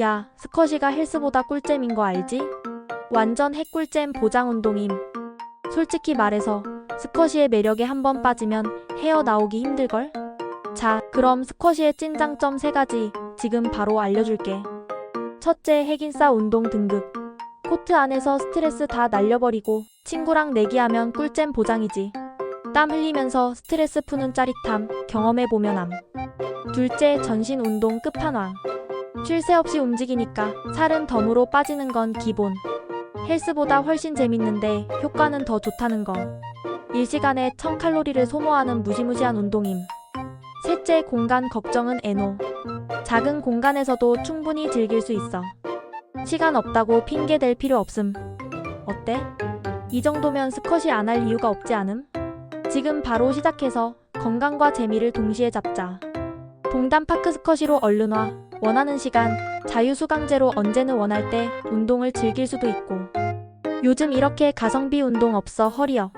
야, 스쿼시가 헬스보다 꿀잼인 거 알지? 완전 핵꿀잼 보장 운동임. 솔직히 말해서 스쿼시의 매력에 한 번 빠지면 헤어 나오기 힘들걸? 자, 그럼 스쿼시의 찐 장점 3가지 지금 바로 알려줄게. 첫째, 핵인싸 운동 등급. 코트 안에서 스트레스 다 날려버리고 친구랑 내기하면 꿀잼 보장이지. 땀 흘리면서 스트레스 푸는 짜릿함 경험해보면 암. 둘째, 전신 운동 끝판왕. 쉴 새 없이 움직이니까 살은 덤으로 빠지는 건 기본. 헬스보다 훨씬 재밌는데 효과는 더 좋다는 거. 일시간에 1000칼로리를 소모하는 무시무시한 운동임. 셋째, 공간 걱정은 에노. 작은 공간에서도 충분히 즐길 수 있어. 시간 없다고 핑계 댈 필요 없음. 어때? 이 정도면 스쿼시 안 할 이유가 없지 않음? 지금 바로 시작해서 건강과 재미를 동시에 잡자. 동단 파크 스쿼시로 얼른 와. 원하는 시간, 자유수강제로 언제는 원할 때 운동을 즐길 수도 있고. 요즘 이렇게 가성비 운동 없어 허리여.